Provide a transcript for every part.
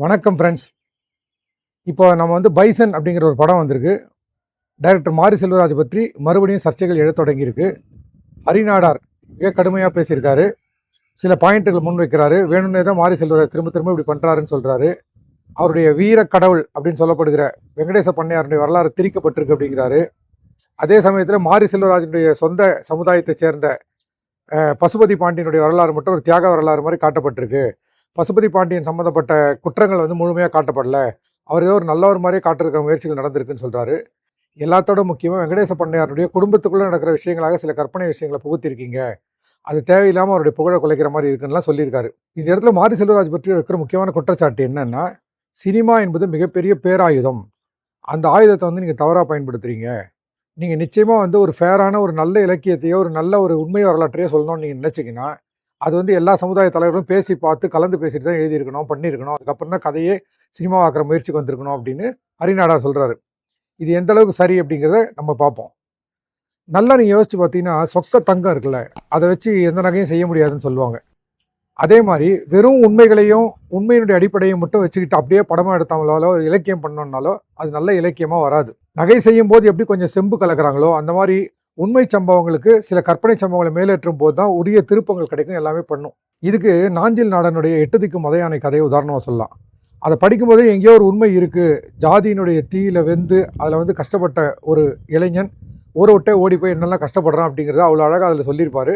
வணக்கம் ஃப்ரெண்ட்ஸ் இப்போ நம்ம வந்து பைசன் அப்படிங்கிற ஒரு படம் வந்திருக்கு. டைரக்டர் மாரி செல்வராஜ் பற்றி மறுபடியும் சர்ச்சைகள் எழத் தொடங்கியிருக்கு. ஹரிநாடார் மிக கடுமையாக பேசியிருக்காரு. சில பாயிண்ட்டுகள் முன்வைக்கிறாரு வேணும்னே தான் மாரி செல்வராஜ் திரும்ப திரும்ப இப்படி பண்ணுறாருன்னு சொல்கிறாரு அவருடைய வீர கடவுள் அப்படின்னு சொல்லப்படுகிற வெங்கடேச பண்ணையாருடைய வரலாறு திரிக்கப்பட்டிருக்கு அப்படிங்கிறாரு. அதே சமயத்தில் மாரி செல்வராஜனுடைய சொந்த சமுதாயத்தைச் சேர்ந்த பசுபதி பாண்டியனுடைய வரலாறு மட்டும் ஒரு தியாக வரலாறு மாதிரி காட்டப்பட்டிருக்கு. பசுபதி பாண்டியன் சம்மந்தப்பட்ட குற்றங்கள் வந்து முழுமையாக காட்டப்படல. அவர் ஏதோ ஒரு நல்லவர் மாதிரியே காட்டுறதுக்கு முயற்சிகள் நடந்திருக்குன்னு சொல்கிறாரு எல்லாத்தோட முக்கியமாக வெங்கடேச பண்ணையாருடைய குடும்பத்துக்குள்ளே நடக்கிற விஷயங்களாக சில கற்பனை விஷயங்களை புகுத்திருக்கீங்க. அது தேவையில்லாமல் அவருடைய புகழை குலைக்கிற மாதிரி இருக்குன்னுலாம் சொல்லியிருக்காரு. இந்த இடத்துல மாரி செல்வராஜ் பற்றி இருக்கிற முக்கியமான குற்றச்சாட்டு என்னென்னா சினிமா என்பது மிகப்பெரிய பேராயுதம். அந்த ஆயுதத்தை வந்து நீங்கள் தவறாக பயன்படுத்துறீங்க. நீங்கள் நிச்சயமாக வந்து ஒரு ஃபேரான ஒரு நல்ல இலக்கியத்தையோ ஒரு நல்ல ஒரு உண்மை வரலாற்றையோ சொல்லணும்னு நீங்கள் நினச்சிங்கன்னா அது வந்து எல்லா சமுதாய தலைவர்களும் பேசி பார்த்து கலந்து பேசிட்டு தான் எழுதியிருக்கணும் பண்ணியிருக்கணும். அதுக்கப்புறம் தான் கதையே சினிமாவாக்குற முயற்சிக்கு வந்திருக்கணும் அப்படின்னு ஹரிநாடா சொல்கிறாரு இது எந்த அளவுக்கு சரி அப்படிங்கிறத நம்ம பார்ப்போம். நல்லா நீங்கள் யோசிச்சு பார்த்தீங்கன்னா சொக்க தங்கம் இருக்குல்ல அதை வச்சு எந்த நகையும் செய்ய முடியாதுன்னு சொல்லுவாங்க. அதே மாதிரி வெறும் உண்மைகளையும் உண்மையினுடைய அடிப்படையும் மட்டும் வச்சுக்கிட்டு அப்படியே படமாக எடுத்தாங்களோ ஒரு இலக்கியம் பண்ணோம்னாலோ அது நல்ல இலக்கியமாக வராது. நகை செய்யும் போது எப்படி கொஞ்சம் செம்பு கலக்குறாங்களோ அந்த மாதிரி உண்மை சம்பவங்களுக்கு சில கற்பனை சம்பவங்களை மேலேற்றும் போது தான் உரிய திருப்பங்கள் கிடைக்கும் எல்லாமே பண்ணும். இதுக்கு நாஞ்சில் நாடனுடைய எட்டு திக்கு மதையானை கதையை உதாரணமாக சொல்லலாம். அதை படிக்கும்போதே எங்கேயோ ஒரு உண்மை இருக்குது ஜாதியினுடைய தீயில வெந்து அதில் வந்து கஷ்டப்பட்ட ஒரு இளைஞன் ஒரு விட்டே ஓடி போய் என்னெல்லாம் கஷ்டப்படுறான் அப்படிங்கிறத அவ்வளோ அழகாக அதில் சொல்லியிருப்பார்.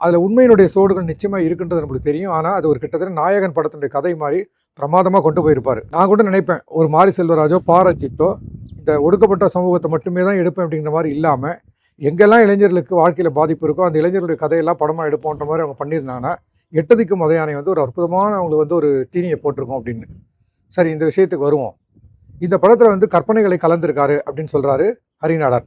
அதில் உண்மையினுடைய சோடுகள் நிச்சயமாக இருக்குன்றது நம்மளுக்கு தெரியும். ஆனால் அது ஒரு கிட்டத்தட்ட நாயகன் படத்தினுடைய கதை மாதிரி பிரமாதமாக கொண்டு போயிருப்பார். நான் கூட நினைப்பேன் ஒரு மாரி செல்வராஜோ பாரஜித்தோ இந்த ஒடுக்கப்பட்ட சமூகத்தை மட்டுமே தான் எடுப்பேன் அப்படிங்கிற மாதிரி இல்லாமல் எங்கெல்லாம் இளைஞர்களுக்கு வாழ்க்கையில் பாதிப்பு இருக்கோ அந்த இளைஞர்களுடைய கதையெல்லாம் படமாக எடுப்போன்ற மாதிரி அவங்க பண்ணியிருந்தாங்கன்னா எட்டதிக்கு மதையானை வந்து ஒரு அற்புதமான அவங்களுக்கு வந்து ஒரு தீனியை போட்டிருக்கோம் அப்படின்னு. சரி இந்த விஷயத்துக்கு வருவோம். இந்த படத்தில் வந்து கற்பனைகளை கலந்துருக்காரு அப்படின்னு சொல்கிறாரு ஹரிநாடார்.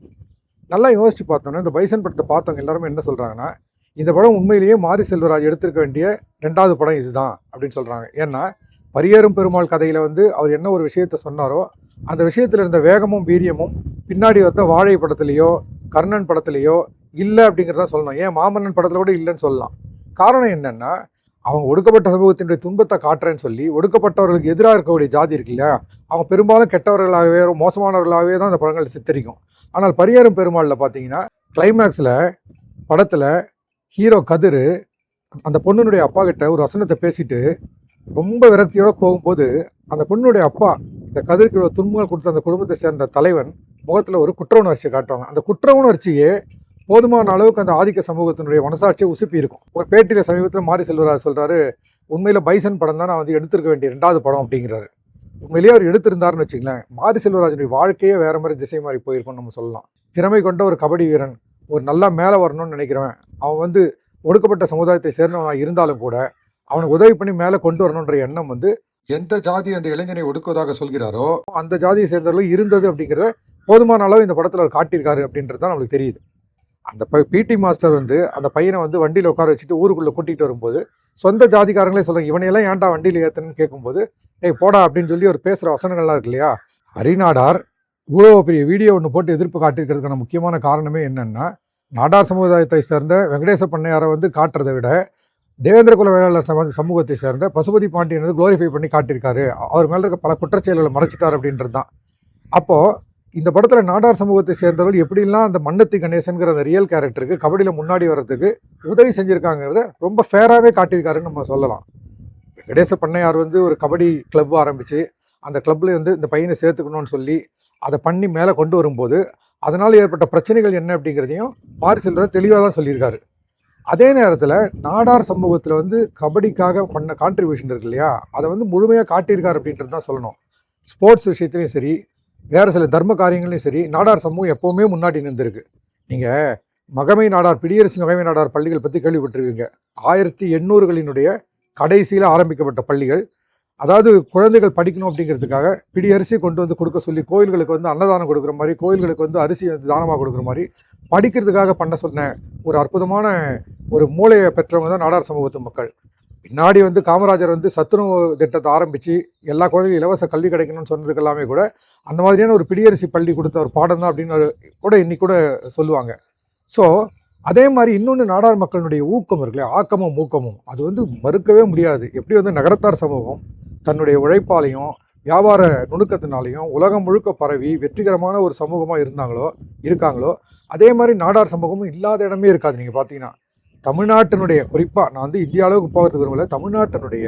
நல்லா யோசிச்சு பார்த்தோன்னா இந்த பைசன் படத்தை பார்த்தவங்க எல்லாருமே என்ன சொல்கிறாங்கன்னா இந்த படம் உண்மையிலேயே மாரி செல்வராஜ் எடுத்திருக்க வேண்டிய ரெண்டாவது படம் இதுதான் அப்படின்னு சொல்கிறாங்க ஏன்னா பரியேறும் பெருமாள் கதையில் வந்து அவர் என்ன ஒரு விஷயத்த சொன்னாரோ அந்த விஷயத்தில் இருந்த வேகமும் வீரியமும் பின்னாடி வந்த வாழை படத்துலேயோ கர்ணன் படத்துலேயோ இல்லை அப்படிங்கிறத சொல்லணும். ஏன் மாமன்னன் படத்தில் கூட இல்லைன்னு சொல்லலாம். காரணம் என்னென்னா அவங்க ஒடுக்கப்பட்ட சமூகத்தினுடைய துன்பத்தை காட்டுறேன்னு சொல்லி ஒடுக்கப்பட்டவர்களுக்கு எதிராக இருக்கக்கூடிய ஜாதி இருக்கு இல்லையா? அவங்க பெரும்பாலும் கெட்டவர்களாகவே மோசமானவர்களாகவே தான் அந்த படங்கள் சித்தரிக்கும். ஆனால் பரியேறும் பெருமாளில் பார்த்தீங்கன்னா கிளைமேக்ஸில் படத்தில் ஹீரோ கதிர் அந்த பொண்ணுனுடைய அப்பா கிட்ட ஒரு வசனத்தை பேசிட்டு ரொம்ப விரக்தியோடு போகும்போது அந்த பொண்ணுடைய அப்பா இந்த கதிருக்கு துன்பங்கள் கொடுத்த அந்த குடும்பத்தை சேர்ந்த தலைவன் முகத்தில் ஒரு குற்ற உணர்ச்சியை காட்டுவாங்க. அந்த குற்ற உணர்ச்சியே போதுமான அளவுக்கு அந்த ஆதிக்க சமூகத்தினுடைய மனசாட்சியை உசுப்பி இருக்கும். ஒரு பேட்டியில் சமீபத்தில் மாரி செல்வராஜ் சொல்கிறாரு உண்மையில் பைசன் படம் தான் நான் வந்து எடுத்திருக்க வேண்டிய ரெண்டாவது படம் அப்படிங்கிறாரு. உண்மையிலேயே அவர் எடுத்திருந்தாருன்னு வச்சுங்களேன் மாரி செல்வராஜனுடைய வாழ்க்கையே வேறு மாதிரி திசை மாறி போயிருக்கும்னு நம்ம சொல்லலாம். திறமை கொண்ட ஒரு கபடி வீரன் ஒரு நல்லா மேலே வரணும்னு நினைக்கிறவன் அவன் வந்து ஒடுக்கப்பட்ட சமுதாயத்தை சேர்ந்தவனாக இருந்தாலும் கூட அவனுக்கு உதவி பண்ணி மேலே கொண்டு வரணுன்ற எண்ணம் வந்து எந்த ஜாதி அந்த இளைஞனை ஒடுக்குவதாக சொல்கிறாரோ அந்த ஜாதியை சேர்ந்தவர்களும் இருந்தது அப்படிங்கிறத போதுமான அளவு இந்த படத்தில் அவர் காட்டியிருக்காரு அப்படின்றது தான் நம்மளுக்கு தெரியுது. அந்த ப பிடி மாஸ்டர் வந்து அந்த பையனை வந்து வண்டியில் உட்கார வச்சுட்டு ஊருக்குள்ளே கூட்டிகிட்டு வரும்போது சொந்த ஜாதிக்காரங்களே சொல்கிறாங்க இவனையெல்லாம் ஏன்டா வண்டியில் ஏற்றுன்னு கேட்கும்போது ஏய் போடா அப்படின்னு சொல்லி ஒரு பேசுகிற வசனங்கள்லாம் இருக்கு இல்லையா? அரிநாடார் இவ்வளோ பெரிய வீடியோ ஒன்று போட்டு எதிர்ப்பு காட்டியிருக்கிறதுக்கான முக்கியமான காரணமே என்னென்னா நாடார் சமுதாயத்தை சேர்ந்த வெங்கடேச பண்ணையாரை வந்து காட்டுறதை விட தேவேந்திர குல வேளாளர் சம சமூகத்தை சேர்ந்த பசுபதி பாண்டியன் வந்து குளோரிஃபை பண்ணி காட்டியிருக்காரு. அவர் மேலே இருக்க பல குற்றச்செயல்களை மறைச்சிட்டார் அப்படின்றது தான் அப்போது இந்த படத்தில் நாடார் சமூகத்தை சேர்ந்தவர்கள் எப்படிலாம் அந்த மன்னத்தி கணேசன்கிற அந்த ரியல் கேரக்டருக்கு கபடியில் முன்னாடி வர்றதுக்கு உதவி செஞ்சுருக்காங்கிறத ரொம்ப ஃபேராகவே காட்டியிருக்காருன்னு நம்ம சொல்லலாம். கணேச பண்ணையார் வந்து ஒரு கபடி கிளப் ஆரம்பித்து அந்த கிளப்பில் வந்து இந்த பையனை சேர்த்துக்கணும்னு சொல்லி அதை பண்ணி மேலே கொண்டு வரும்போது அதனால் ஏற்பட்ட பிரச்சனைகள் என்ன அப்படிங்கிறதையும் பாரிசெல்வர் தெளிவாக தான் சொல்லியிருக்காரு. அதே நேரத்தில் நாடார் சமூகத்தில் வந்து கபடிக்காக பண்ண கான்ட்ரிபியூஷன் இருக்கு இல்லையா? அதை வந்து முழுமையாக காட்டியிருக்கார் அப்படின்றது தான் சொல்லணும். ஸ்போர்ட்ஸ் விஷயத்துலையும் சரி வேறு சில தர்ம காரியங்களையும் சரி நாடார் சமூகம் எப்போவுமே முன்னாடி நின்றுருக்கு. நீங்கள் மகமை நாடார் பிடியரசு மகமை நாடார் பள்ளிகள் பற்றி கேள்விப்பட்டிருவீங்க ஆயிரத்தி எண்ணூறுகளினுடைய கடைசியில் ஆரம்பிக்கப்பட்ட பள்ளிகள். அதாவது குழந்தைகள் படிக்கணும் அப்படிங்கிறதுக்காக பிடி அரிசி கொண்டு வந்து கொடுக்க சொல்லி கோயில்களுக்கு வந்து அன்னதானம் கொடுக்குற மாதிரி கோயில்களுக்கு வந்து அரிசி வந்து தானமாக கொடுக்குற மாதிரி படிக்கிறதுக்காக பண்ண சொன்ன ஒரு அற்புதமான ஒரு மூளையை பெற்றவங்க தான் நாடார் சமூகத்து மக்கள். பின்னாடி வந்து காமராஜர் வந்து சத்துணவு திட்டத்தை ஆரம்பித்து எல்லா குழந்தையும் இலவச கல்வி கிடைக்கணும்னு சொன்னதுக்கு எல்லாமே கூட அந்த மாதிரியான ஒரு பிடியரசி பள்ளி கொடுத்த ஒரு பாடம் தான் அப்படின்னு கூட இன்னைக்கு கூட சொல்லுவாங்க. ஸோ அதே மாதிரி இன்னொன்று நாடார் மக்களுடைய ஊக்கம் இருக்குல்ல ஆக்கமும் ஊக்கமும். அது வந்து மறுக்கவே முடியாது. எப்படி வந்து நகரத்தார் சமூகம் தன்னுடைய உழைப்பாலையும் வியாபார நுணுக்கத்தினாலையும் உலகம் முழுக்க பரவி வெற்றிகரமான ஒரு சமூகமாக இருந்தாங்களோ இருக்காங்களோ அதே மாதிரி நாடார் சமூகமும் இல்லாத இடமே இருக்காது. நீங்கள் பார்த்தீங்கன்னா தமிழ்நாட்டினுடைய குறிப்பாக நான் வந்து இந்திய அளவுக்கு போகிறது விரும்பல தமிழ்நாட்டினுடைய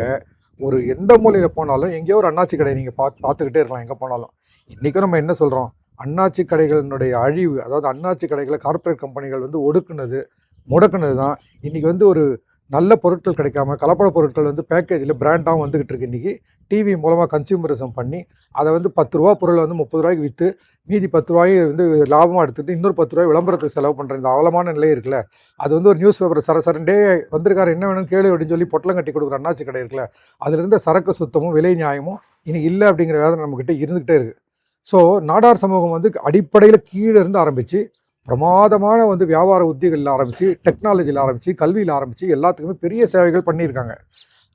ஒரு எந்த மூலையில் போனாலும் எங்கேயோ ஒரு அண்ணாச்சி கடை நீங்கள் பார்த்து பார்த்துக்கிட்டே இருக்கலாம் எங்கே போனாலும். இன்றைக்கும் நம்ம என்ன சொல்கிறோம் அண்ணாச்சி கடைகளினுடைய அழிவு அதாவது அண்ணாச்சி கடைகளை கார்ப்பரேட் கம்பெனிகள் வந்து ஒடுக்குனது முடக்குனது தான் இன்றைக்கி வந்து ஒரு நல்ல பொருட்கள் கிடைக்காம கலப்பட பொருட்கள் வந்து பேக்கேஜில் பிராண்டாகவும் வந்துக்கிட்டு இருக்கு இன்றைக்கி டிவி மூலமாக கன்சியூமரிசம் பண்ணி அதை வந்து பத்து ரூபா பொருளை வந்து முப்பது ரூபாய்க்கு விற்று மீதி பத்து ரூபாயும் வந்து லாபமாக எடுத்துகிட்டு இன்னொரு பத்து ரூபாய் விளம்பரத்துக்கு செலவு பண்ணுற இந்த அவலமான நிலை இருக்குல்ல அது வந்து ஒரு நியூஸ் பேப்பர் சர சரண்டே வந்திருக்காரு என்ன வேணும் கேளு அப்படின்னு சொல்லி பொட்டலம் கட்டி கொடுக்குற அண்ணாச்சி கடை இருக்குல்ல அதில் சரக்கு சுத்தமும் விலை நியாயமும் இனி இல்லை அப்படிங்கிற வேதனை நம்மக்கிட்ட இருந்துக்கிட்டே இருக்குது ஸோ நாடார் சமூகம் வந்து அடிப்படையில் கீழே இருந்து ஆரம்பித்து பிரமாதமான வந்து வியாபார உத்திகளில் ஆரம்பித்து டெக்னாலஜியில் ஆரம்பித்து கல்வியில் ஆரம்பித்து எல்லாத்துக்குமே பெரிய சேவைகள் பண்ணியிருக்காங்க.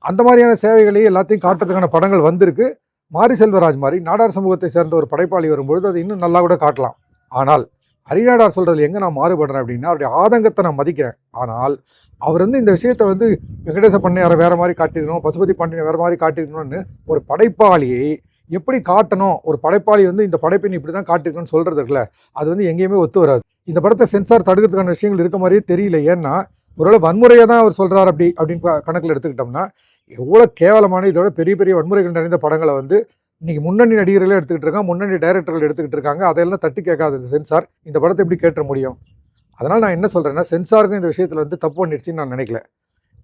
அந்த மாதிரியான சேவைகளையும் எல்லாத்தையும் காட்டுறதுக்கான படங்கள் வந்திருக்கு. மாரி செல்வராஜ் மாதிரி நாடார் சமூகத்தை சேர்ந்த ஒரு படைப்பாளி வரும்பொழுது அது இன்னும் நல்லா கூட காட்டலாம். ஆனால் ஹரிநாடார் சொல்கிறதுல எங்கே நான் மாறுபடுறேன் அப்படின்னா அவருடைய ஆதங்கத்தை நான் மதிக்கிறேன். ஆனால் அவர் வந்து இந்த விஷயத்தை வந்து வெங்கடேச பண்ணையாரை வேறு மாதிரி காட்டிடணும் பசுபதி பாண்டியனை வேறு மாதிரி காட்டிடணும்னு ஒரு படைப்பாளியை எப்படி காட்டணும்? ஒரு படைப்பாளி வந்து இந்த படைப்பின் இப்படி தான் காட்டிக்கணும்னு சொல்கிறது இருக்குல்ல அது வந்து எங்கேயுமே ஒத்து வராது. இந்த படத்தை சென்சார் தடுக்கிறதுக்கான விஷயங்கள் இருக்க மாதிரியே தெரியல. ஏன்னா ஒருவேளை வன்முறையை தான் அவர் சொல்கிறார் அப்படி அப்படின்னு கணக்கில் எடுத்துக்கிட்டோம்னா எவ்வளோ கேவலமான இதோட பெரிய பெரிய வன்முறைகள் நிறைந்த படங்களை வந்து இன்றைக்கி முன்னணி நடிகர்களே எடுத்துக்கிட்டு இருக்காங்க முன்னணி டைரக்டர்கள் எடுத்துக்கிட்டு இருக்காங்க. அதெல்லாம் தட்டி கேட்காது இந்த சென்சார் இந்த படத்தை எப்படி கேட்ட முடியும்? அதனால் நான் என்ன சொல்கிறேன்னா சென்சாருக்கும் இந்த விஷயத்தில் வந்து தப்பு பண்ணிடுச்சின்னு நான் நினைக்கல.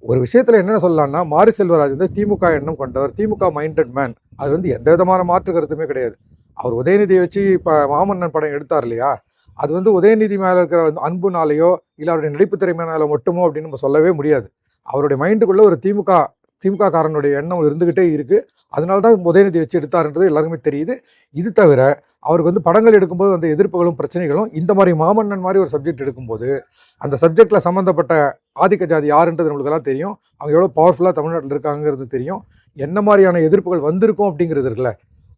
ஒரு விஷயத்தில் என்னென்ன சொல்லலாம்னா மாரி செல்வராஜ் வந்து திமுக எண்ணம் கொண்டவர் திமுக மைண்டட் மேன் அது வந்து எந்த விதமான மாற்று கருத்துமே கிடையாது. அவர் உதயநிதியை வச்சு இப்போ மாமன்னன் படம் எடுத்தார் இல்லையா? அது வந்து உதயநிதி மேலே இருக்கிற அன்புனாலேயோ இல்லை அவருடைய நடிப்பு திறமையினால மட்டுமோ அப்படின்னு நம்ம சொல்லவே முடியாது. அவருடைய மைண்டுக்குள்ளே ஒரு திமுக திமுக காரனுடைய எண்ணம் இருந்துக்கிட்டே இருக்குது அதனால தான் உதயநிதி வச்சு எடுத்தாருன்றது எல்லாருக்குமே தெரியுது. இது தவிர அவருக்கு வந்து படங்கள் எடுக்கும்போது அந்த எதிர்ப்புகளும் பிரச்சனைகளும் இந்த மாதிரி மாமன்னன் மாதிரி ஒரு சப்ஜெக்ட் எடுக்கும்போது அந்த சப்ஜெக்டில் சம்மந்தப்பட்ட ஆதிக்க ஜாதி யாருன்றது நம்மளுக்கெல்லாம் தெரியும். அவங்க எவ்வளோ பவர்ஃபுல்லாக தமிழ்நாட்டில் இருக்காங்கிறது தெரியும். என்ன மாதிரியான எதிர்ப்புகள் வந்திருக்கும் அப்படிங்கிறது இருக்குல்ல.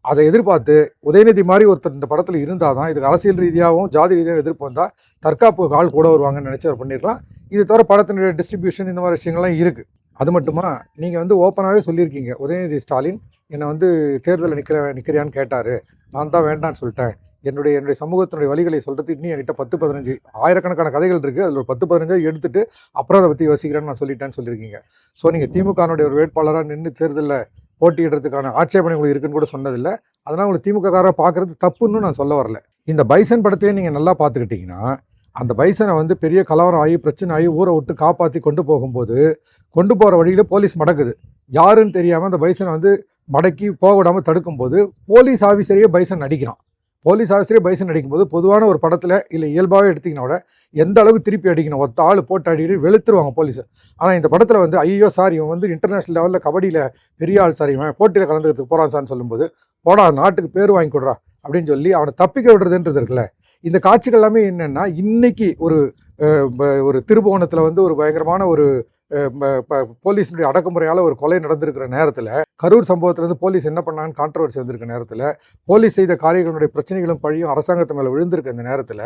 அதை எதிர்பார்த்து உதயநிதி மாதிரி ஒருத்தர் இந்த படத்தில் இருந்தால் தான் இதுக்கு அரசியல் ரீதியாகவும் ஜாதி ரீதியாகவும் எதிர்ப்பு வந்தால் தற்காப்பு ஆள் கூட வருவாங்கன்னு நினச்சி அவர் பண்ணியிருக்கலாம் இது தவிர படத்தினுடைய டிஸ்ட்ரிபியூஷன் இந்த மாதிரி விஷயங்கள்லாம் இருக்குது அது மட்டுமா? நீங்கள் வந்து ஓப்பனாகவே சொல்லியிருக்கீங்க. உதயநிதி ஸ்டாலின் என்னை வந்து தேர்தலில் நிற்கிற நிற்கிறியான்னு கேட்டார். நான் தான் வேண்டான்னு சொல்லிட்டேன். என்னுடைய என்னுடைய சமூகத்தினுடைய வழிகளை சொல்கிறது இன்னும் என்கிட்ட பத்து பதினஞ்சு ஆயிரக்கணக்கான கதைகள் இருக்குது அதில் ஒரு பத்து பதினஞ்சா எடுத்துட்டு அப்புறம் அதை பற்றி யோசிக்கிறேன்னு நான் சொல்லிட்டேன்னு சொல்லியிருக்கீங்க. ஸோ நீங்கள் திமுகனுடைய ஒரு வேட்பாளராக நின்று தேர்தலில் போட்டியிடுறதுக்கான ஆட்சேபனை உங்களுக்கு இருக்குன்னு கூட சொன்னதில்லை. அதனால் உங்களுக்கு திமுககாரரை பார்க்குறது தப்புன்னு நான் சொல்ல வரல. இந்த பைசன் படத்தையே நீங்கள் நல்லா பார்த்துக்கிட்டிங்கன்னா அந்த பைசனை வந்து பெரிய கலவரம் ஆகி பிரச்சனை ஆகி ஊரை விட்டு காப்பாற்றி கொண்டு போகும்போது கொண்டு போகிற வழியில் போலீஸ் மடக்குது. யாருன்னு தெரியாமல் அந்த பைசனை வந்து மடக்கி போக விடாமல் தடுக்கும்போது போலீஸ் ஆஃபீஸரையே பைசன் அடிக்கிறான். போலீஸ் ஆஃபீஸரே பைசன் அடிக்கும்போது பொதுவான ஒரு படத்தில் இல்லை இயல்பாகவே எடுத்திங்கன்னா கூட எந்த அளவுக்கு திருப்பி அடிக்கணும்? ஒத்த ஆள் போட்டு அடிக்கிட்டு வெளுத்துருவாங்க போலீஸ். ஆனால் இந்த படத்தில் வந்து ஐயோ சார் இவன் வந்து இன்டர்நேஷனல் லெவலில் கபடியில் பெரிய ஆள் சார் இவன் போட்டியில் கலந்துக்கிறதுக்கு போகிறான் சார்னு சொல்லும்போது போடா நாட்டுக்கு பேர் வாங்கி கொடுறா அப்படின்னு சொல்லி அவனை தப்பிக்க விடுறதுன்றது இருக்குல்ல. இந்த காட்சிகள் எல்லாமே என்னென்னா இன்னைக்கு ஒரு ஒரு திருபுவனத்தில் வந்து ஒரு பயங்கரமான ஒரு போலீஸினுடைய அடக்குமுறையால் ஒரு கொலை நடந்திருக்கிற நேரத்தில் கரூர் சம்பவத்திலேருந்து போலீஸ் என்ன பண்ணாங்கன்னு கான்ட்ரவர்சி வந்திருக்க நேரத்தில் போலீஸ் செய்த காரியங்களுடைய பிரச்சனைகளும் பழியும் அரசாங்கத்து மேலே விழுந்திருக்க இந்த நேரத்தில்.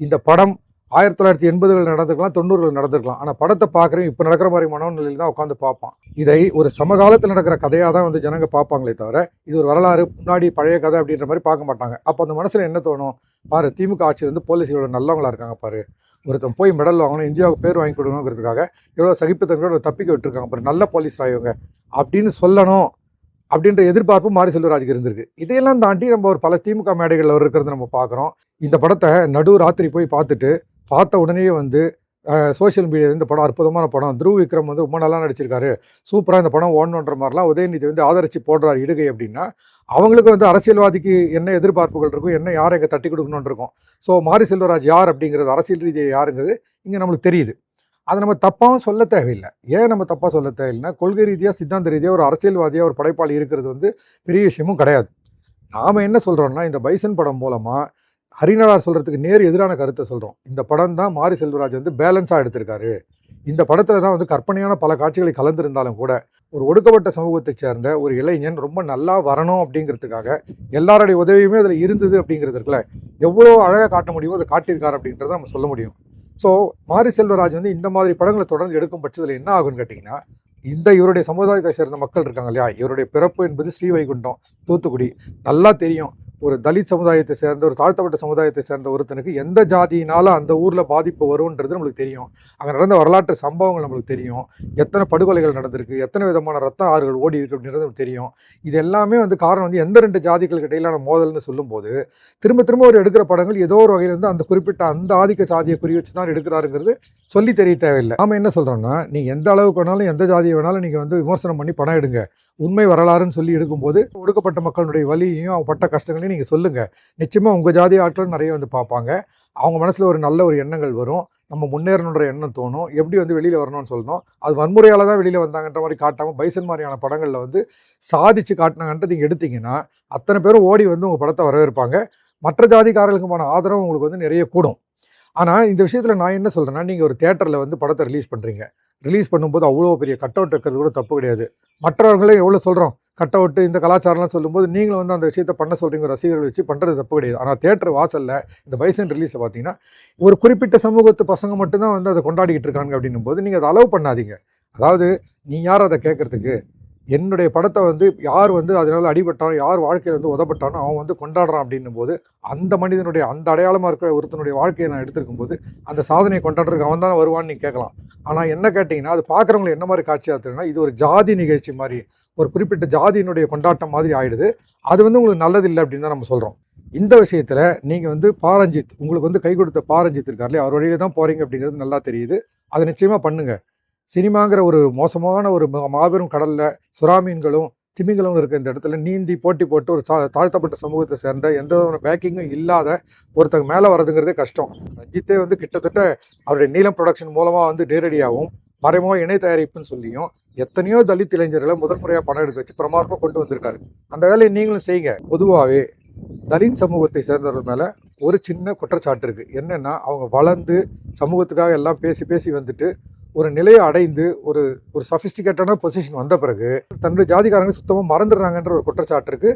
இந்த படம் ஆயிரத்தி தொள்ளாயிரத்தி எண்பதுகள் நடந்திருக்கலாம் தொண்ணூறுகள் நடந்திருக்கலாம். ஆனால் படத்தை பார்க்குறேன் இப்போ நடக்கிற மாதிரி மனோநிலையில் தான் உட்காந்து பார்ப்பான். இதை ஒரு சமகாலத்தில் நடக்கிற கதையாக தான் வந்து ஜனங்க பார்ப்பாங்களே தவிர இது ஒரு வரலாறு முன்னாடி பழைய கதை அப்படின்ற மாதிரி பார்க்க மாட்டாங்க. அப்போ அந்த மனசில் என்ன தோணும்? பாரு திமுக ஆட்சியில் வந்து போலீஸ் இவ்வளோ நல்லவங்களா இருக்காங்க பாரு. ஒருத்தன் போய் மெடல் வாங்கணும் இந்தியாவுக்கு பேர் வாங்கி கொடுக்கணுங்கிறதுக்காக எவ்வளோ சகிப்புத்தன்மையோட தப்பிக்க விட்டுருக்காங்க. பாரு நல்ல போலீஸ் ஆகியவங்க அப்படின்னு சொல்லணும். அப்படின்ற எதிர்பார்ப்பு மாரி செல்வராஜுக்கு இருந்திருக்கு. இதையெல்லாம் தாண்டி நம்ம ஒரு பல திமுக மேடைகளில் இருக்கிறது நம்ம பார்க்குறோம். இந்த படத்தை நடு ராத்திரி போய் பார்த்துட்டு பார்த்த உடனே வந்து சோஷியல் மீடியா இந்த படம் அற்புதமான படம். துருவ் விக்ரம் வந்து ரொம்ப நல்லா நடிச்சிருக்காரு. சூப்பராக இந்த படம் ஓடணுன்ற மாதிரிலாம் உதயநிதி வந்து ஆதரித்து போடுறார் இடுகை அப்படின்னா அவங்களுக்கு வந்து அரசியல்வாதிக்கு என்ன எதிர்பார்ப்புகள் இருக்கும் என்ன யாரை இங்கே தட்டி கொடுக்கணும்னு இருக்கும். ஸோ மாரி செல்வராஜ் யார் அப்படிங்கிறது அரசியல் ரீதியாக யாருங்கிறது இங்கே நம்மளுக்கு தெரியுது. அதை நம்ம தப்பாகவும் சொல்ல தேவையில்லை. ஏன் நம்ம தப்பாக சொல்ல தேவையில்லைன்னா கொள்கை ரீதியாக சித்தாந்த ரீதியாக ஒரு அரசியல்வாதியாக ஒரு படைப்பாளி இருக்கிறது வந்து பெரிய விஷயமும் கிடையாது. நாம் என்ன சொல்கிறோம்னா இந்த பைசன் படம் மூலமாக ஹரிநாடார் சொல்கிறதுக்கு நேர் எதிரான கருத்தை சொல்கிறோம் இந்த படம் தான் மாரி செல்வராஜ் வந்து பேலன்ஸாக எடுத்திருக்காரு. இந்த படத்தில் தான் வந்து கற்பனையான பல காட்சிகளை கலந்திருந்தாலும் கூட ஒரு ஒடுக்கப்பட்ட சமூகத்தைச் சேர்ந்த ஒரு இளைஞன் ரொம்ப நல்லா வரணும் அப்படிங்கிறதுக்காக எல்லாருடைய உதவியுமே அதில் இருந்தது அப்படிங்கிறது இருக்குல்ல. எவ்வளோ அழகாக காட்ட முடியுமோ அதை காட்டியிருக்காரு அப்படின்றத நம்ம சொல்ல முடியும். ஸோ மாரி செல்வராஜ் வந்து இந்த மாதிரி படங்களை தொடர்ந்து எடுக்கும் பட்சத்தில் என்ன ஆகும்னு கேட்டிங்கன்னா இந்த இவருடைய சமுதாயத்தை சேர்ந்த மக்கள் இருக்காங்க இல்லையா? இவருடைய பிறப்பு என்பது ஸ்ரீவைகுண்டம் தூத்துக்குடி. நல்லா தெரியும். ஒரு தலித் சமுதாயத்தை சேர்ந்த ஒரு தாழ்த்தப்பட்ட சமுதாயத்தை சேர்ந்த ஒருத்தனுக்கு எந்த ஜாதியினால அந்த ஊரில் பாதிப்பு வரும்ன்றது நம்மளுக்கு தெரியும். அங்கே நடந்த வரலாற்று சம்பவங்கள் நம்மளுக்கு தெரியும். எத்தனை படுகொலைகள் நடந்திருக்கு எத்தனை விதமான ரத்த ஆறுகள் ஓடி இருக்கு அப்படின்றது நமக்கு தெரியும். இது எல்லாமே வந்து காரணம் வந்து எந்த ரெண்டு ஜாதிகளுக்கு இடையிலான மோதல்னு சொல்லும்போது திரும்ப திரும்ப ஒரு எடுக்கிற படங்கள் ஏதோ ஒரு வகையில் இருந்து அந்த குறிப்பிட்ட அந்த ஆதிக்க சாதியை குறி வச்சு தான் எடுக்கிறாருங்கிறது சொல்லி தெரிய தேவையில்லை. நாம என்ன சொல்றோம்னா நீங்கள் எந்த அளவுக்கு வேணாலும் எந்த ஜாதியை வேணாலும் நீங்க வந்து விமர்சனம் பண்ணி படம் எடுங்க. உண்மை வரலாறுன்னு சொல்லி எடுக்கும்போது ஒடுக்கப்பட்ட மக்களுடைய வலியையும் அவங்க பட்ட கஷ்டங்களையும் நீங்கள் சொல்லுங்கள் நிச்சயமாக உங்கள் ஜாதி ஆட்களும் நிறைய வந்து பார்ப்பாங்க. அவங்க மனசில் ஒரு நல்ல ஒரு எண்ணங்கள் வரும். நம்ம முன்னேறணுன்ற எண்ணம் தோணும். எப்படி வந்து வெளியில் வரணும்னு சொல்லணும். அது வன்முறையால் தான் வெளியில் வந்தாங்கன்ற மாதிரி காட்டாமல் பைசன் மாதிரியான படங்களில் வந்து சாதிச்சு காட்டினாங்கன்ட்டு நீங்கள் எடுத்தீங்கன்னா அத்தனை பேரும் ஓடி வந்து உங்கள் படத்தை வரவேற்பாங்க. மற்ற ஜாதிக்காரர்களுக்குமான ஆதரவு உங்களுக்கு வந்து நிறைய கூடும். ஆனால் இந்த விஷயத்தில் நான் என்ன சொல்கிறேன்னா நீங்கள் ஒரு தேட்டரில் வந்து படத்தை ரிலீஸ் பண்ணுறீங்க ரிலீஸ் பண்ணும்போது அவ்வளோ பெரிய கட் அவுட் இருக்கிறது கூட தப்பு கிடையாது. மற்றவர்களே எவ்வளோ சொல்கிறோம் கட் அவுட்டு இந்த கலாச்சாரம்லாம் சொல்லும்போது நீங்களும் வந்து அந்த விஷயத்தை பண்ண சொல்கிறீங்க ரசிகர்கள் வச்சு பண்ணுறது தப்பு கிடையாது. ஆனால் தேட்டர் வாசலில் இந்த பைசன் ரிலீஸில் பார்த்தீங்கன்னா ஒரு குறிப்பிட்ட சமூகத்து பசங்க மட்டும்தான் வந்து அதை கொண்டாடிக்கிட்டு இருக்காங்க அப்படின்னும் போது நீங்கள் அதை அலோவ் பண்ணாதீங்க. அதாவது நீ யார் அதை கேட்கறதுக்கு? என்னுடைய படத்தை வந்து யார் வந்து அதனால் அடிபட்டானோ யார் வாழ்க்கையில் வந்து உதப்பட்டானோ அவன் வந்து கொண்டாடுறான் அப்படின்னும் போது அந்த மனிதனுடைய அந்த அடையாளமாக இருக்கிற ஒருத்தனுடைய வாழ்க்கையை நான் எடுத்திருக்கும் போது அந்த சாதனையை கொண்டாடுறதுக்கு அவன் தானே வருவான்னு நீ கேட்கலாம். ஆனால் என்ன கேட்டிங்கன்னா அது பார்க்குறவங்களை என்ன மாதிரி காட்சியாக தெரியும்னா இது ஒரு ஜாதி நிகழ்ச்சி மாதிரி ஒரு குறிப்பிட்ட ஜாதியினுடைய கொண்டாட்டம் மாதிரி ஆயிடுது. அது வந்து உங்களுக்கு நல்லதில்லை அப்படின்னு தான் நம்ம சொல்கிறோம் இந்த விஷயத்தில் நீங்கள் வந்து பாரஞ்சித் உங்களுக்கு வந்து கை கொடுத்த பாரஞ்சித் இருக்கார்லே அவர் வழியில தான் போகிறீங்க அப்படிங்கிறது நல்லா தெரியுது. அதை நிச்சயமாக பண்ணுங்கள் சினிமாங்கிற ஒரு மோசமான ஒரு மாபெரும் கடலில் சுறாமீன்களும் திமிங்களும் இருக்க இந்த இடத்துல நீந்தி போட்டி போட்டு ஒரு சா தாழ்த்தப்பட்ட சமூகத்தை சேர்ந்த எந்த பேக்கிங்கும் இல்லாத ஒருத்தங்க மேலே வர்றதுங்கிறதே கஷ்டம். ரஞ்சித்தே வந்து கிட்டத்தட்ட அவருடைய நீலம் ப்ரொடக்ஷன் மூலமாக வந்து நேரடியாகவும் மறைமுக இணை தயாரிப்புன்னு சொல்லியும் எத்தனையோ தலித் இளைஞர்களை முதல் முறையாக பணம் எடுக்க வச்சு பிரமாதமாக கொண்டு வந்திருக்காரு. அந்த வேலையை நீங்களும் செய்யுங்க. பொதுவாகவே தலித் சமூகத்தை சேர்ந்தவர்கள் மேலே ஒரு சின்ன குற்றச்சாட்டு இருக்குது என்னென்னா அவங்க வளர்ந்து சமூகத்துக்காக எல்லாம் பேசி பேசி வந்துட்டு ஒரு நிலையை அடைந்து ஒரு ஒரு சஃபிஸ்டிகேட்டான பொசிஷன் வந்த பிறகு தன்னுடைய ஜாதிக்காரங்க சுத்தமாக மறந்துடுறாங்கன்ற ஒரு குற்றச்சாட்டு இருக்கு.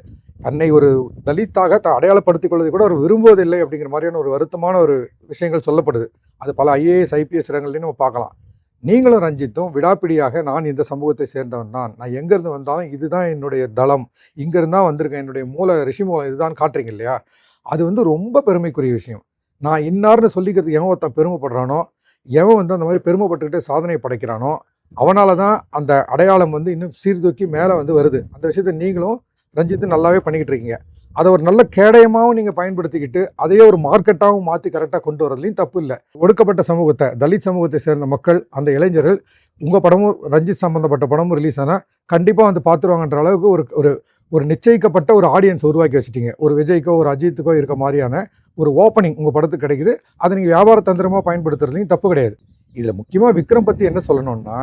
தன்னை ஒரு தலித்தாக த அடையாளப்படுத்திக் கொள்வதை கூட அவர் விரும்புவதில்லை அப்படிங்கிற மாதிரியான ஒரு வருத்தமான ஒரு விஷயங்கள் சொல்லப்படுது. அது பல ஐஏஎஸ் ஐபிஎஸ் இடங்கள்லையும் நம்ம பார்க்கலாம். நீங்களும் ரஞ்சித்தும் விடாப்பிடியாக நான் இந்த சமூகத்தை சேர்ந்தவன் தான். நான் எங்கேருந்து வந்தாலும் இதுதான் என்னுடைய தளம். இங்கேருந்து தான் வந்திருக்கேன். என்னுடைய மூல ரிஷி மூலம் இதுதான் காட்டுறீங்க இல்லையா? அது வந்து ரொம்ப பெருமைக்குரிய விஷயம். நான் இன்னார்னு சொல்லிக்கிறதுக்கு எவன் ஒருத்தன் பெருமைப்படுறானோ எவன் வந்து அந்த மாதிரி பெருமைப்பட்டுக்கிட்டு சாதனை படைக்கிறானோ அவனால தான் அந்த அடையாளம் வந்து இன்னும் சீர்தூக்கி மேலே வந்து வருது. அந்த விஷயத்தை நீங்களும் ரஞ்சித்து நல்லாவே பண்ணிக்கிட்டு இருக்கீங்க அதை ஒரு நல்ல கேடயமாகவும் நீங்கள் பயன்படுத்திக்கிட்டு அதையே ஒரு மார்க்கெட்டாகவும் மாற்றி கரெக்டாக கொண்டு வரதுலையும் தப்பு இல்லை. ஒடுக்கப்பட்ட சமூகத்தை தலித் சமூகத்தை சேர்ந்த மக்கள் அந்த இளைஞர்கள் உங்கள் படமும் ரஞ்சித் சம்மந்தப்பட்ட படமும் ரிலீஸ் ஆனால் கண்டிப்பாக வந்து பார்த்துருவாங்கன்ற அளவுக்கு ஒரு ஒரு ஒரு நிச்சயிக்கப்பட்ட ஒரு ஆடியன்ஸ் உருவாக்கி வச்சுட்டீங்க. ஒரு விஜய்க்கோ ஒரு அஜித்துக்கோ இருக்க மாதிரியான ஒரு ஓப்பனிங் உங்கள் படத்துக்கு கிடைக்குது. அதை நீங்கள் வியாபார தந்திரமாக பயன்படுத்துறதுலையும் தப்பு கிடையாது. இதில் முக்கியமாக விக்ரம் பற்றி என்ன சொல்லணும்னா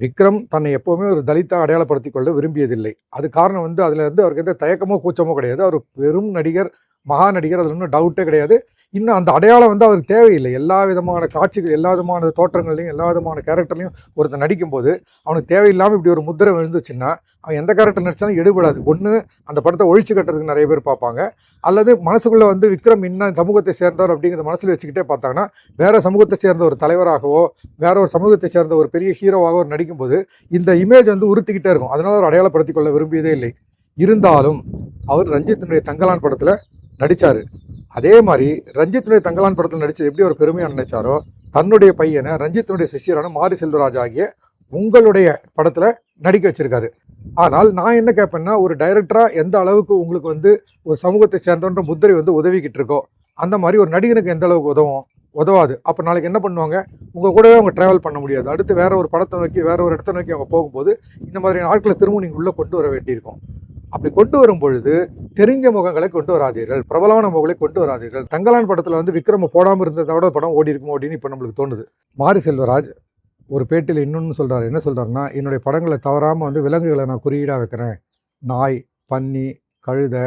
விக்ரம் தன்னை எப்போவுமே ஒரு தலித்தா அடையாளப்படுத்திக் கொள்ள விரும்பியதில்லை. அது காரணம் வந்து அதில் வந்து அவருக்கு எந்த தயக்கமோ கூச்சமோ கிடையாது. அவர் பெரும் நடிகர் மகா நடிகர் அதில் ஒன்றும் டவுட்டே கிடையாது. இன்னும் அந்த அடையாளம் வந்து அவருக்கு தேவையில்லை. எல்லா விதமான காட்சிகள் எல்லா விதமான தோற்றங்கள்லையும் எல்லா விதமான கேரக்டர்லையும் ஒருத்தர் நடிக்கும்போது அவனுக்கு தேவையில்லாமல் இப்படி ஒரு முத்திரை விழுந்துச்சுன்னா அவன் எந்த கேரக்டர் நடித்தாலும் எடுபடாது. ஒன்று அந்த படத்தை ஒழிச்சு கட்டுறதுக்கு நிறைய பேர் பார்ப்பாங்க. அல்லது மனசுக்குள்ளே வந்து விக்ரம் இன்னும் சமூகத்தை சேர்ந்தவர் அப்படிங்கிறத மனசில் வச்சுக்கிட்டே பார்த்தாங்கன்னா வேறு சமூகத்தை சேர்ந்த ஒரு தலைவராகவோ வேற ஒரு சமூகத்தை சேர்ந்த ஒரு பெரிய ஹீரோவாகவோ நடிக்கும்போது இந்த இமேஜ் வந்து உறுத்திக்கிட்டே இருக்கும். அதனால் அவர் அடையாளப்படுத்திக் கொள்ள விரும்பியதே இல்லை. இருந்தாலும் அவர் ரஞ்சித்தினுடைய தங்கலான் படத்தில் நடித்தார் அதே மாதிரி ரஞ்சித்துடைய தங்கலான் படத்தில் நடித்தது எப்படி ஒரு பெருமையாக நினைச்சாரோ தன்னுடைய பையனை ரஞ்சித்தினுடைய சிஷ்யரான மாரி செல்வராஜ் ஆகிய உங்களுடைய படத்தில் நடிக்க வச்சிருக்காரு. ஆனால் நான் என்ன கேட்பேன்னா ஒரு டைரக்டராக எந்த அளவுக்கு உங்களுக்கு வந்து ஒரு சமூகத்தை சேர்ந்தோன்ற முத்திரை வந்து உதவிக்கிட்டு இருக்கோ அந்த மாதிரி ஒரு நடிகனுக்கு எந்த அளவுக்கு உதவும் உதவாது. அப்போ நாளைக்கு என்ன பண்ணுவாங்க? உங்கள் கூடவே அவங்க ட்ராவல் பண்ண முடியாது. அடுத்து வேற ஒரு படத்தை நோக்கி வேற ஒரு இடத்த நோக்கி அவங்க போகும்போது இந்த மாதிரியான ஆட்களை திரும்ப நீங்கள் உள்ளே கொண்டு வர வேண்டியிருக்கும். அப்படி கொண்டு வரும் பொழுது தெரிஞ்ச முகங்களை கொண்டு வராதீர்கள். பிரபலமான முகங்களை கொண்டு வராதீர்கள். தங்கலான் படத்தில் வந்து விக்ரம போடாமல் இருந்ததோட படம் ஓடி இருக்குமோ அப்படின்னு இப்போ நம்மளுக்கு தோணுது. மாரி செல்வராஜ் ஒரு பேட்டியில் இன்னொன்று சொல்கிறார் என்ன சொல்கிறாருன்னா என்னுடைய படங்களை தவறாமல் வந்து விலங்குகளை நான் குறியீடாக வைக்கிறேன். நாய் பன்னி கழுதை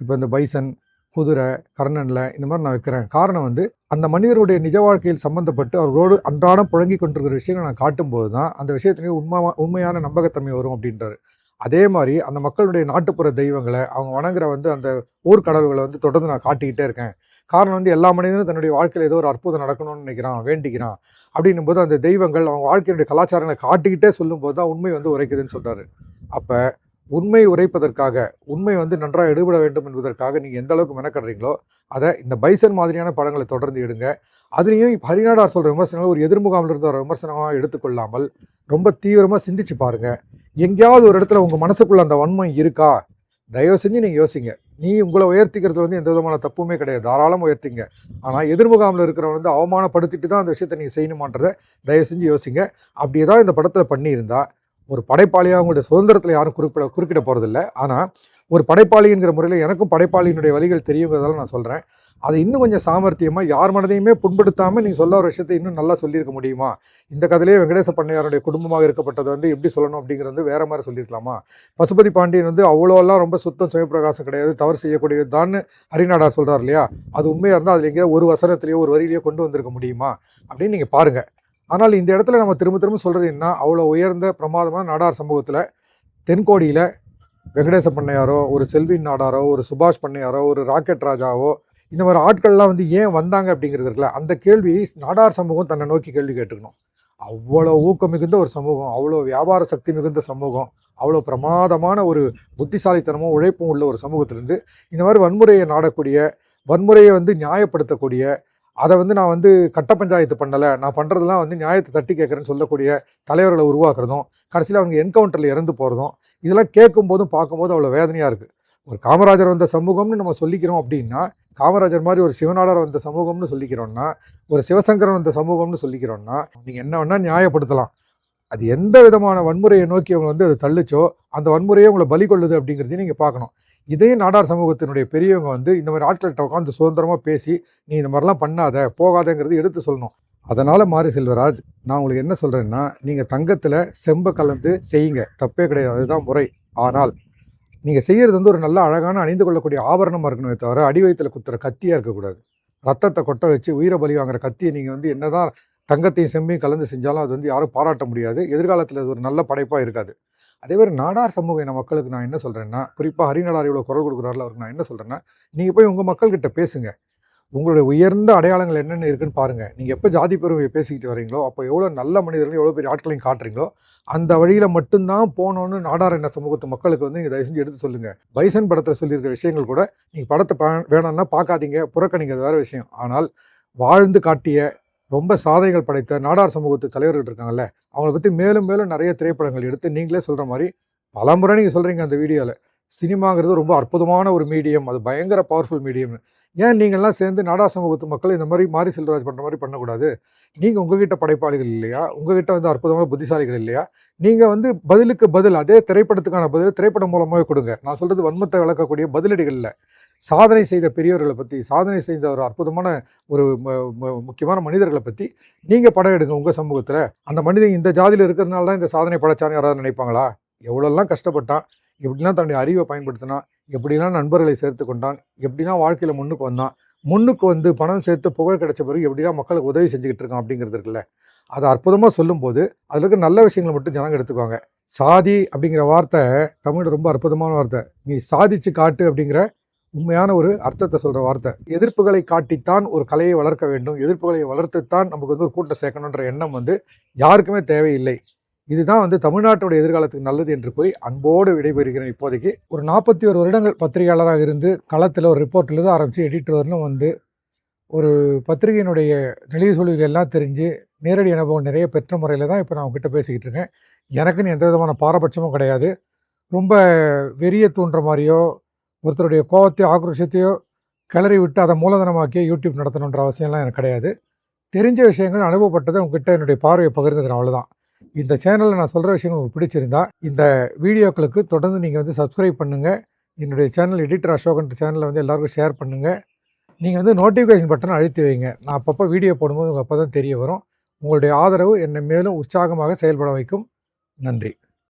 இப்போ இந்த பைசன் குதிரை கர்ணனில் இந்த மாதிரி நான் வைக்கிறேன். காரணம் வந்து அந்த மனிதருடைய நிஜ வாழ்க்கையில் சம்மந்தப்பட்டு அவர்களோடு அன்றாடம் புழங்கி கொண்டிருக்கிற விஷயங்களை நான் காட்டும்போது தான் அந்த விஷயத்துலேயே உண்மை உண்மையான நம்பகத்தன்மை வரும் அப்படின்றாரு. அதே மாதிரி அந்த மக்களுடைய நாட்டுப்புற தெய்வங்களை அவங்க வணங்குற வந்து அந்த ஊர்க்கடவுள்களை வந்து தொடர்ந்து நான் காட்டிக்கிட்டே இருக்கேன். காரணம் வந்து எல்லா மனிதனும் தன்னுடைய வாழ்க்கையில் ஏதோ ஒரு அற்புதம் நடக்கணும்னு நினைக்கிறான் வேண்டிக்கிறான். அப்படின்னும் போது அந்த தெய்வங்கள் அவங்க வாழ்க்கையுடைய கலாச்சாரங்களை காட்டிக்கிட்டே சொல்லும்போது தான் உண்மை வந்து உரைக்குதுன்னு சொல்கிறாரு அப்போ உண்மை உரைப்பதற்காக உண்மை வந்து நன்றாக எடுபட வேண்டும் என்பதற்காக நீங்கள் எந்த அளவுக்கு மெனக்கடுறீங்களோ அதை இந்த பைசன் மாதிரியான படங்களை தொடர்ந்து எடுங்க. அதுலேயும் இப்போ ஹரிநாடார் சொல்கிற விமர்சனங்கள் ஒரு எதிர்முகாமில் இருந்த விமர்சனமாக எடுத்துக்கொள்ளாமல் ரொம்ப தீவிரமாக சிந்திச்சு பாருங்கள் எங்கேயாவது ஒரு இடத்துல உங்கள் மனசுக்குள்ளே அந்த வன்மம் இருக்கா? தயவு செஞ்சு நீங்கள் யோசிங்க. நீ உங்களை உயர்த்திக்கிறது வந்து எந்த விதமான தப்புமே கிடையாது. தாராளமாக உயர்த்திங்க. ஆனால் எதிர்முகாமில் இருக்கிறவன் வந்து அவமானப்படுத்திட்டு தான் அந்த விஷயத்தை நீங்கள் செய்யணுமான்றதை தயவு செஞ்சு யோசிங்க. அப்படி தான் இந்த படத்தில் பண்ணியிருந்தா. ஒரு படைப்பாளியாக அவங்களுடைய சுதந்திரத்தில் யாரும் குறிப்பிட குறுக்கிட போகிறதில்ல ஆனால் ஒரு படைப்பாளிங்கிற முறையில் எனக்கும் படைப்பாளியினுடைய வழிகள் தெரியுங்கிறதால நான் சொல்கிறேன் அதை இன்னும் கொஞ்சம் சாமர்த்தியமாக யார் மனதையுமே புண்படுத்தாமல் நீங்கள் சொல்ல ஒரு விஷயத்தை இன்னும் நல்லா சொல்லியிருக்க முடியுமா? இந்த கதையிலே வெங்கடேச பண்ணையாருடைய குடும்பமாக இருக்கப்பட்டது வந்து எப்படி சொல்லணும் அப்படிங்கிறது வந்து வேற மாதிரி சொல்லியிருக்கலாமா? பசுபதி பாண்டியன் வந்து அவ்வளோலாம் ரொம்ப சுத்தம் சுயப்பிரகாசம் கிடையாது தவறு செய்யக்கூடியது தான் ஹரிநாடார் சொல்கிறார் இல்லையா? அது உண்மையாக இருந்தால் அதில் எங்கேயாவது ஒரு வசனத்திலேயோ ஒரு வரியிலையோ கொண்டு வந்திருக்க முடியுமா? அப்படின்னு நீங்கள் பாருங்கள் ஆனால் இந்த இடத்துல நம்ம திரும்ப திரும்ப சொல்கிறது என்ன? அவ்வளோ உயர்ந்த பிரமாதமான நாடார் சமூகத்தில் தென்கோடியில் வெங்கடேச பண்ணையாரோ ஒரு செல்வின் நாடாரோ ஒரு சுபாஷ் பண்ணையாரோ ஒரு ராக்கெட் ராஜாவோ இந்த மாதிரி ஆட்கள்லாம் வந்து ஏன் வந்தாங்க அப்படிங்கிறது இருக்குல்ல அந்த கேள்வி நாடார் சமூகம் தன்னை நோக்கி கேள்வி கேட்டுக்கணும். அவ்வளோ ஊக்கம் மிகுந்த ஒரு சமூகம் அவ்வளோ வியாபார சக்தி மிகுந்த சமூகம் அவ்வளோ பிரமாதமான ஒரு புத்திசாலித்தனமும் உழைப்பும் உள்ள ஒரு சமூகத்திலேருந்து இந்த மாதிரி வன்முறையை நாடக்கூடிய வன்முறையை வந்து நியாயப்படுத்தக்கூடிய அதை வந்து நான் வந்து கட்ட பஞ்சாயத்து பண்ணலை நான் பண்ணுறதெல்லாம் வந்து நியாயத்தை தட்டி கேட்குறேன்னு சொல்லக்கூடிய தலைவர்களை உருவாக்குறதும் கடைசியில் அவங்க என்கவுண்டரில் இறந்து போகிறதும் இதெல்லாம் கேட்கும்போதும் பார்க்கும்போது அவ்வளோ வேதனையாக இருக்குது ஒரு காமராஜர் வந்த சமூகம்னு நம்ம சொல்லிக்கிறோம் அப்படின்னா காமராஜர் மாதிரி ஒரு சிவனாளர் வந்த சமூகம்னு சொல்லிக்கிறோம்னா ஒரு சிவசங்கரன் வந்த சமூகம்னு சொல்லிக்கிறோம்னா நீங்கள் என்ன வேணால் நியாயப்படுத்தலாம். அது எந்த விதமான வன்முறையை நோக்கி அவங்க வந்து அது தள்ளுச்சோ அந்த வன்முறையை உங்களை பலி கொள்ளுது அப்படிங்கிறதையும் நீங்கள் பார்க்கணும். இதையும் நாடார் சமூகத்தினுடைய பெரியவங்க வந்து இந்த மாதிரி ஆட்கள்கிட்ட உட்காந்து சுதந்திரமாக பேசி நீ இந்த மாதிரிலாம் பண்ணாத போகாதங்கிறது எடுத்து சொல்லணும். அதனால் மாரி செல்வராஜ் நான் உங்களுக்கு என்ன சொல்கிறேன்னா நீங்கள் தங்கத்தில் செம்ப கலந்து செய்யுங்க. தப்பே கிடையாது. அதுதான் முறை. ஆனால் நீங்கள் செய்கிறது வந்து ஒரு நல்ல அழகான அணிந்து கொள்ளக்கூடிய ஆபரணமாக இருக்கணுமே தவிர அடி வயித்துல குத்துற கத்தியாக இருக்கக்கூடாது. ரத்தத்தை கொட்ட வச்சு உயிரை பலி வாங்குற கத்தியை நீங்கள் வந்து என்னதான் தங்கத்தையும் செம்மையும் கலந்து செஞ்சாலும் அது வந்து யாரும் பாராட்ட முடியாது. எதிர்காலத்தில் அது ஒரு நல்ல படைப்பாக இருக்காது. அதே மாதிரி நாடார் சமூக இன மக்களுக்கு நான் என்ன சொல்கிறேன்னா குறிப்பாக ஹரிநாடார் இவ்வளோ குரல் கொடுக்குறாருல அவருக்கு நான் என்ன சொல்கிறேன்னா நீங்கள் போய் உங்கள் மக்கள்கிட்ட பேசுங்க. உங்களுடைய உயர்ந்த அடையாளங்கள் என்னென்ன இருக்குன்னு பாருங்கள் நீங்கள் எப்போ ஜாதி பெருமையை பேசிக்கிட்டு வரீங்களோ அப்போ எவ்வளோ நல்ல மனிதர்கள் எவ்வளோ பெரிய ஆட்களையும் காட்டுறீங்களோ அந்த வழியில் மட்டும்தான் போகணுன்னு நாடார் என்ன சமூகத்து மக்களுக்கு வந்து நீங்கள் தயவு செஞ்சு எடுத்து சொல்லுங்கள் பைசன் படத்தில் சொல்லியிருக்க விஷயங்கள் கூட நீங்கள் படத்தை பா வேணும்னா பார்க்காதீங்க புறக்கணிங்க அது வேறு விஷயம். ஆனால் வாழ்ந்து காட்டிய ரொம்ப சாதனைகள் படைத்த நாடார் சமூகத்து தலைவர்கள் இருக்காங்கல்ல அவங்கள பற்றி மேலும் மேலும் நிறைய திரைப்படங்கள் எடுத்து நீங்களே சொல்கிற மாதிரி பல முறை நீங்கள் சொல்கிறீங்க அந்த வீடியோவில் சினிமாங்கிறது ரொம்ப அற்புதமான ஒரு மீடியம் அது பயங்கர பவர்ஃபுல் மீடியம் ஏன் நீங்கள்லாம் சேர்ந்து நாடா சமூகத்து மக்கள் இந்த மாதிரி மாரி செல்வராஜ் பண்ணுற மாதிரி பண்ணக்கூடாது? நீங்கள் உங்ககிட்ட படைப்பாளிகள் இல்லையா? உங்ககிட்ட வந்து அற்புதமான புத்திசாலிகள் இல்லையா? நீங்கள் வந்து பதிலுக்கு பதில் அதே திரைப்படத்துக்கான பதில் திரைப்படம் மூலமாகவே கொடுங்க. நான் சொல்கிறது வன்மத்தை விளக்கக்கூடிய பதிலடிகளில் சாதனை செய்த பெரியவர்களை பற்றி சாதனை செய்த ஒரு அற்புதமான ஒரு ம- முக்கியமான மனிதர்களை பற்றி நீங்கள் படம் எடுங்க உங்கள் சமூகத்தில். அந்த மனிதன் இந்த ஜாதியில் இருக்கிறதுனால தான் இந்த சாதனை படைச்சான்னு யாராவது நினைப்பாங்களா? எவ்வளோலாம் கஷ்டப்பட்டான் இப்படிலாம் தன்னுடைய அறிவை பயன்படுத்தினான் எப்படிலாம் நண்பர்களை சேர்த்து கொண்டான். எப்படிலாம் வாழ்க்கையில் முன்னுக்கு வந்தான். முன்னுக்கு வந்து பணம் சேர்த்து புகழ் கிடைச்ச பிறகு எப்படிலாம் மக்களுக்கு உதவி செஞ்சுக்கிட்டு இருக்கான் அப்படிங்கிறது இருக்குல்ல. அதை அற்புதமாக சொல்லும்போது அதில் இருக்க நல்ல விஷயங்களை மட்டும் ஜனங்க எடுத்துக்குவாங்க. சாதி அப்படிங்கிற வார்த்தை தமிழ் ரொம்ப அற்புதமான வார்த்தை. நீ சாதிச்சு காட்டு அப்படிங்கிற உண்மையான ஒரு அர்த்தத்தை சொல்கிற வார்த்தை. எதிர்ப்புகளை காட்டித்தான் ஒரு கலையை வளர்க்க வேண்டும். எதிர்ப்புகளை வளர்த்துத்தான் நமக்கு வந்து ஒரு கூட்டம் சேர்க்கணுன்ற எண்ணம் வந்து யாருக்குமே தேவையில்லை. இதுதான் வந்து தமிழ்நாட்டோட எதிர்காலத்துக்கு நல்லது என்று போய் அன்போடு விடைபெறுகிறேன் இப்போதைக்கு. ஒரு நாற்பத்தி ஒரு வருடங்கள் பத்திரிகையாளராக இருந்து களத்தில் ஒரு ரிப்போர்ட்லேருந்து ஆரம்பித்து எடிட்டர் வரலும் வந்து ஒரு பத்திரிகையினுடைய நிலைய சொல்லிகள் எல்லாம் தெரிஞ்சு நேரடி அனுபவம் நிறைய பெற்ற முறையில் தான் இப்போ நான் உங்ககிட்ட பேசிக்கிட்டு இருக்கேன். எனக்குன்னு எந்த விதமான பாரபட்சமும் கிடையாது. ரொம்ப வெறிய தூண்டுற மாதிரியோ ஒருத்தருடைய கோபத்தையோ ஆக்ரோஷத்தையோ கிளறி விட்டு அதை மூலதனமாக்கியோ யூடியூப் நடத்தணுன்ற அவசியம்லாம் எனக்கு கிடையாது. தெரிஞ்ச விஷயங்கள் அனுபவப்பட்டதை உங்ககிட்ட என்னுடைய பார்வையை பகிர்ந்துக்கிறேன் அவ்வளோதான் இந்த சேனலில் நான் சொல்கிற விஷயங்கள் உங்களுக்கு பிடிச்சிருந்தா இந்த வீடியோக்களுக்கு தொடர்ந்து நீங்கள் வந்து சப்ஸ்கிரைப் பண்ணுங்கள் என்னுடைய சேனல் எடிட்டர் அசோகன்ற சேனலில் வந்து எல்லாருக்கும் ஷேர் பண்ணுங்கள் நீங்கள் வந்து நோட்டிஃபிகேஷன் பட்டனை அழுத்தி வைங்க. நான் அப்பப்போ வீடியோ போடும்போது உங்களுக்கு அப்போ தான் தெரிய வரும். உங்களுடைய ஆதரவு என்னை மேலும் உற்சாகமாக செயல்பட வைக்கும். நன்றி.